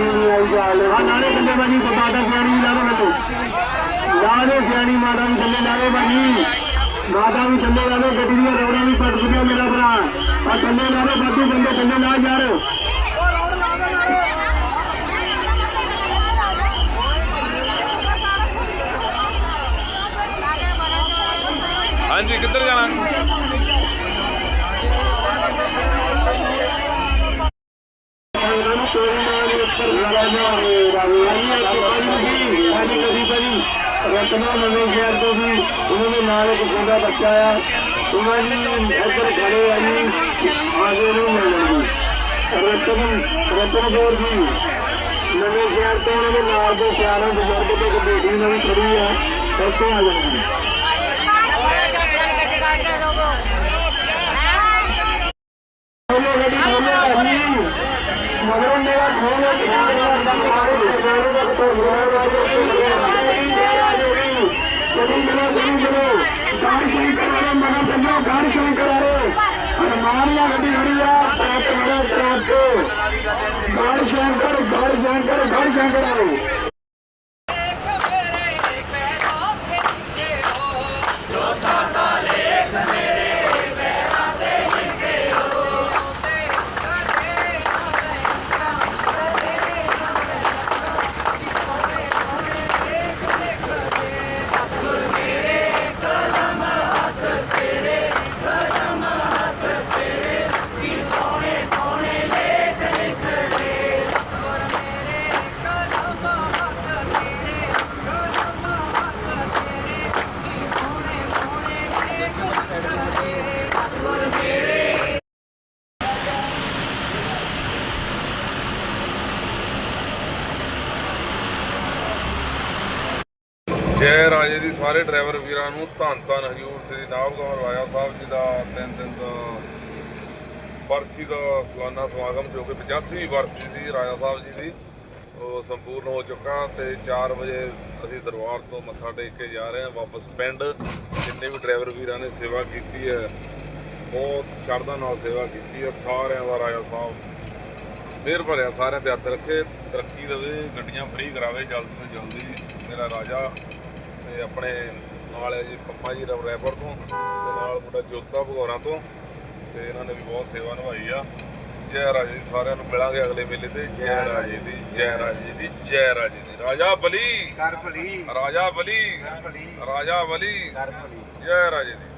ਆ ਨਾਲੇ ਕੰਦੇ ਬਾਜੀ ਮਾਤਾ ਸਿਆਣੀ ਲਾ ਦੋ ਮੈਨੂੰ ਲਾ ਦੋ ਸਿਆਣੀ ਮਾਤਾ ਵੀ ਥੱਲੇ ਲਾ ਦੋ ਬਾਜੀ। ਮਾਤਾ ਵੀ ਥੱਲੇ ਲਾ ਦੋ ਗੱਡੀ ਦੀਆਂ ਰੌੜਾਂ ਵੀ ਪੱਟ ਗਿਆ ਮੇਰਾ ਭਰਾ। ਆ ਥੱਲੇ ਲਾ ਦੋ ਬਾਦੂ ਬੰਦੇ ਥੱਲੇ ਲਾ ਯਾਰ। ਹਾਂਜੀ, ਕਿੱਧਰ ਜਾਣਾ? ਰਤਨਾ ਨਵੇਂ ਸ਼ਹਿਰ ਤੋਂ ਵੀ ਉਹਨਾਂ ਦੇ ਨਾਲ ਇੱਕ ਛੋਟਾ ਬੱਚਾ ਆ। ਉਹਨਾਂ ਦੀ ਇੱਧਰ ਖੜੇ ਆ ਜੀ ਆਗੇ ਨੂੰ ਮਿਲਣਗੇ ਰਤਨ ਰਤਨ ਗੌਰ ਜੀ ਨਵੇਂ ਸ਼ਹਿਰ ਤੋਂ ਉਹਨਾਂ ਦੇ ਨਾਲ ਦੇ ਸਿਆਣੇ ਬਜ਼ੁਰਗ ਤੇ ਇੱਕ ਬੇਟੀ ਨਵੀਂ ਖੜੀ ਆ ਇੱਥੇ ਆ ਜਾਣਗੇ ਬੋਲੋ ਗੱਡੀ शंकर गण शंकर मगर गणशर बाड़ शंकर गण शर गण ਜੈ ਰਾਜੇ ਦੀ ਸਾਰੇ ਡਰਾਈਵਰ ਵੀਰਾਂ ਨੂੰ ਧੰਨ ਧੰਨ ਹਜੂਰ ਸ੍ਰੀ ਨਾਭਗੌਰ ਰਾਜਾ ਸਾਹਿਬ ਜੀ ਦਾ ਤਿੰਨ ਦਿਨ ਦਾ ਬਰਸੀ ਦਾ ਸਾਲਾਨਾ ਸਮਾਗਮ ਜੋ ਕਿ 85ਵੀਂ ਬਰਸੀ ਦੀ ਰਾਜਾ ਸਾਹਿਬ ਜੀ ਦੀ ਉਹ ਸੰਪੂਰਨ ਹੋ ਚੁੱਕਾ ਤੇ 4 ਵਜੇ ਅਸੀਂ ਦਰਬਾਰ ਤੋਂ ਮੱਥਾ ਟੇਕ ਕੇ ਜਾ ਰਹੇ ਹਾਂ, ਵਾਪਸ ਪਿੰਡ। ਜਿੰਨੇ ਵੀ ਡਰਾਈਵਰ ਵੀਰਾਂ ਨੇ ਸੇਵਾ ਕੀਤੀ ਹੈ, ਬਹੁਤ ਸ਼ਰਧਾ ਨਾਲ ਸੇਵਾ ਕੀਤੀ ਹੈ, ਸਾਰਿਆਂ ਦਾ ਰਾਜਾ ਸਾਹਿਬ ਮਿਹਰ ਭਰਿਆ, ਸਾਰਿਆਂ ਤੇ ਹੱਥ ਰੱਖੇ। ਤਰੱਕੀ ਦੇਵੇ, ਗੱਡੀਆਂ ਫ੍ਰੀ ਕਰਾਵੇ, ਜਲਦੀ ਤੋਂ ਜਲਦੀ ਮੇਰਾ ਰਾਜਾ ਤੇ ਆਪਣੇ ਨਾਲ ਹੈ ਜੀ ਪੱਪਾ ਜੀ ਰੈਪਰ ਤੋਂ ਤੇ ਨਾਲ ਮੁੰਡਾ ਜੋਤਾ ਭਗੌਰਾਂ ਤੋਂ ਤੇ ਇਹਨਾਂ ਨੇ ਵੀ ਬਹੁਤ ਸੇਵਾ ਨਿਭਾਈ ਆ। ਜੈ ਰਾਜੇ ਦੀ ਸਾਰਿਆਂ ਨੂੰ ਮਿਲਾਂਗੇ ਅਗਲੇ ਮੇਲੇ ਤੇ। ਜੈ ਰਾਜੇ ਦੀ ਜੈ ਰਾਜੇ ਦੀ ਜੈ ਰਾਜੇ ਦੀ। ਰਾਜਾ ਬਲੀ। ਕਰ ਭਲੀ ਰਾਜਾ ਬਲੀ। ਕਰ ਭਲੀ ਰਾਜਾ ਬਲੀ। ਕਰ ਭਲੀ ਜੈ ਰਾਜੇ ਦੀ।